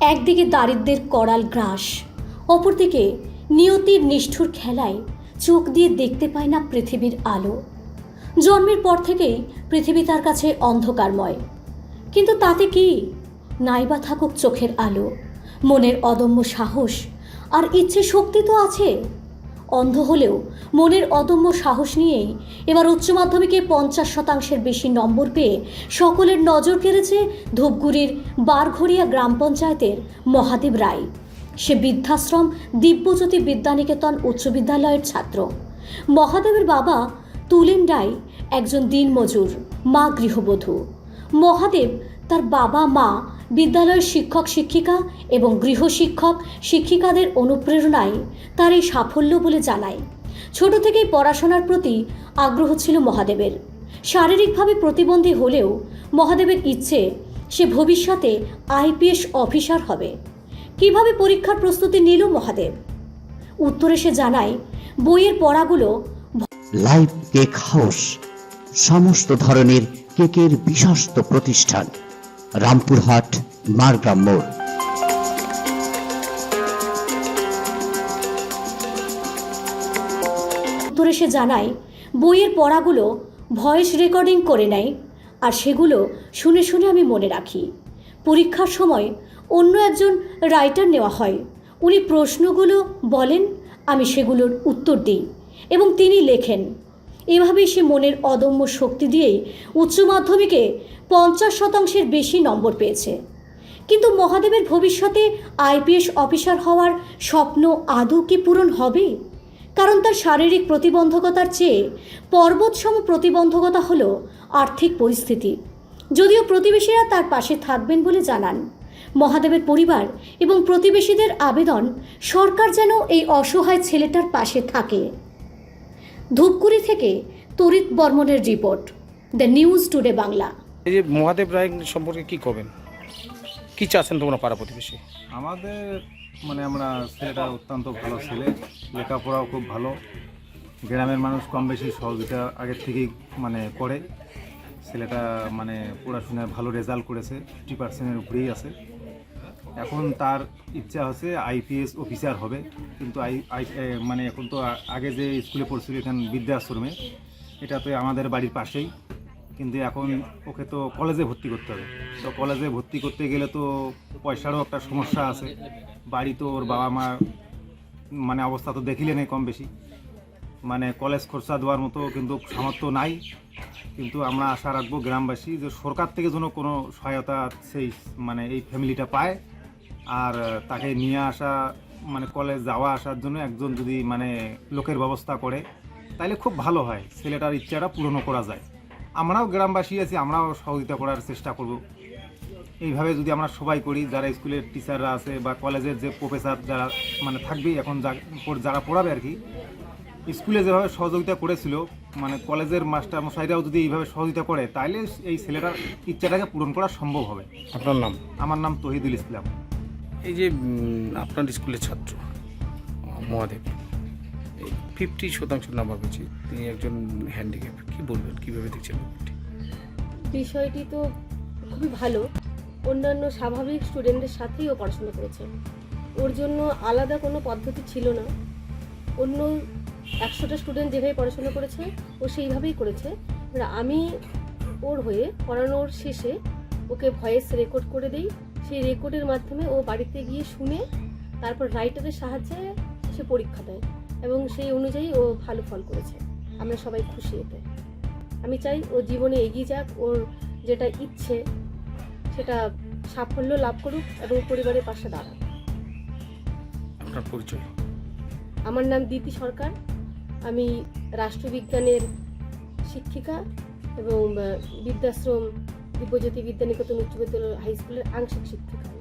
একদিকে দারিদ্রের করাল গ্রাস, অপরদিকে নিয়তির নিষ্ঠুর খেলায় চোখ দিয়ে দেখতে পায় না পৃথিবীর আলো। জন্মের পর থেকেই পৃথিবী তার কাছে অন্ধকারময়। কিন্তু তাতে কি? নাইবা থাকুক চোখের আলো, মনের অদম্য সাহস আর ইচ্ছে শক্তি তো আছে। অন্ধ হলেও মনের অদম্য সাহস নিয়েই এবার উচ্চ মাধ্যমিকে পঞ্চাশ শতাংশের বেশি নম্বর পেয়ে সকলের নজর কেড়েছে ধূপগুড়ির বারঘড়িয়া গ্রাম পঞ্চায়েতের মহাদেব রায়। সে বৃদ্ধাশ্রম দিব্যজ্যোতি বিদ্যানিকেতন উচ্চ বিদ্যালয়ের ছাত্র। মহাদেবের বাবা তুলেন রায় একজন দিনমজুর, মা গৃহবধূ। মহাদেব তার বাবা মা বিদ্যালয়ের শিক্ষক, শিক্ষিকা এবং গৃহশিক্ষক শিক্ষিকাদের অনুপ্রেরণায় তার এই সাফল্য বলে জানায়। ছোট থেকেই পড়াশোনার প্রতি আগ্রহ ছিল মহাদেবের। শারীরিকভাবে প্রতিবন্ধী হলেও মহাদেবের ইচ্ছে সে ভবিষ্যতে আইপিএস অফিসার হবে। কীভাবে পরীক্ষার প্রস্তুতি নিল মহাদেব? উত্তরে সে জানায়, বইয়ের পড়াগুলো লাইভ কেক হাউস, সমস্ত ধরনের কেকের বিশ্বস্ত প্রতিষ্ঠান। রামপুরহাট, মারগ্রাম মোড়। সে জানায়, বইয়ের পড়াগুলো ভয়েস রেকর্ডিং করে নেয়, আর সেগুলো শুনে শুনে আমি মনে রাখি। পরীক্ষার সময় অন্য একজন রাইটার নেওয়া হয়। উনি প্রশ্নগুলো বলেন, আমি সেগুলোর উত্তর দিই এবং তিনি লেখেন। এভাবেই সে মনের অদম্য শক্তি দিয়েই উচ্চ মাধ্যমিকে পঞ্চাশ শতাংশের বেশি নম্বর পেয়েছে। কিন্তু মহাদেবের ভবিষ্যতে আইপিএস অফিসার হওয়ার স্বপ্ন আদৌ কি পূরণ হবে? কারণ তার শারীরিক প্রতিবন্ধকতার চেয়ে পর্বতসম প্রতিবন্ধকতা হল আর্থিক পরিস্থিতি। যদিও প্রতিবেশীরা তার পাশে থাকবেন বলে জানান, মহাদেবের পরিবার এবং প্রতিবেশীদের আবেদন সরকার যেন এই অসহায় ছেলেটার পাশে থাকে। ধূপগুড়ি থেকে তরিত বর্মনের report the news today Bangla. এই যে মহাদেব রায় সম্পর্কে কি করবেন কি চাচ্ছেন তোমরা পাড়া প্রতিবেশী? আমাদের মানে আমরা ছেলেটা অত্যন্ত ভালো ছেলে লেখাপড়াও খুব ভালো। গ্রামের মানুষ কম বেশি সহযোগিতা আগের থেকেই মানে করে। ছেলেটা মানে পড়াশোনায় ভালো রেজাল্ট করেছে ফিফটি পার্সেন্টের উপরেই আছে। এখন তার ইচ্ছা হচ্ছে আইপিএস অফিসার হবে। কিন্তু আই মানে এখন তো আগে যে স্কুলে পড়ছিল এখানে বৃদ্ধাশ্রমে এটা তো আমাদের বাড়ির পাশেই। কিন্তু এখন ওকে তো কলেজে ভর্তি করতে হবে। তো কলেজে ভর্তি করতে গেলে তো পয়সারও একটা সমস্যা আছে। বাড়ি তো ওর বাবা মা মানে অবস্থা তো দেখিলে নেই কম বেশি। মানে কলেজ খরচা দেওয়ার মতো কিন্তু সামর্থ্য নাই। কিন্তু আমরা আশা রাখব গ্রামবাসী যে সরকার থেকে যেন কোনো সহায়তা সেই মানে এই ফ্যামিলিটা পায়। আর তাকে নিয়ে আসা মানে কলেজ যাওয়া আসার জন্য একজন যদি মানে লোকের ব্যবস্থা করে তাহলে খুব ভালো হয়। ছেলেটার ইচ্ছাটা পূরণও করা যায়। আমরাও গ্রামবাসী আছি আমরাও সহযোগিতা করার চেষ্টা করব। এইভাবে যদি আমরা সবাই করি যারা স্কুলের টিচাররা আছে বা কলেজের যে প্রফেসর যারা মানে থাকবেই এখন যা- যারা পড়াবে আর কি স্কুলে যেভাবে সহযোগিতা করেছিল মানে কলেজের মাস্টার মশাইরাও যদি এইভাবে সহযোগিতা করে তাহলে এই ছেলেটার ইচ্ছাটাকে পূরণ করা সম্ভব হবে। আপনার নাম? আমার নাম তহিদুল ইসলাম। এই যে আপনার স্কুলের ছাত্র, মহাদেব, এই ফিফটি শতাংশ নাম্বার পেয়েছে। তিনি একজন হ্যান্ডিক্যাপ কী বলবেন? কীভাবে দেখছেন বিষয়টি তো খুবই ভালো। অন্যান্য স্বাভাবিক স্টুডেন্টদের সাথেই ও পড়াশোনা করেছে। ওর জন্য আলাদা কোনো পদ্ধতি ছিল না। অন্য একশোটা স্টুডেন্ট যেভাবে পড়াশোনা করেছে, ও সেইভাবেই করেছে। এবার আমি ওর হয়ে পড়ানোর শেষে ওকে ভয়েস রেকর্ড করে দিই। সেই রেকর্ডের মাধ্যমে ও বাড়িতে গিয়ে শুনে তারপর রাইটারের সাহায্যে সে পরীক্ষা দেয় এবং সেই অনুযায়ী ও ভালো ফল করেছে। আমরা সবাই খুশি এতে। আমি চাই ও জীবনে এগিয়ে যাক ওর যেটা ইচ্ছে সেটা সাফল্য লাভ করুক এবং পরিবারের পাশে দাঁড়াক। আপনার পরিচয়? আমার নাম দিতি সরকার। আমি রাষ্ট্রবিজ্ঞানের শিক্ষিকা এবং বৃদ্ধাশ্রম দিব্যজ্যোতি বিদ্যানিকেতন উচ্চ বিদ্যালয় হাই স্কুলের আংশিক শিক্ষিকা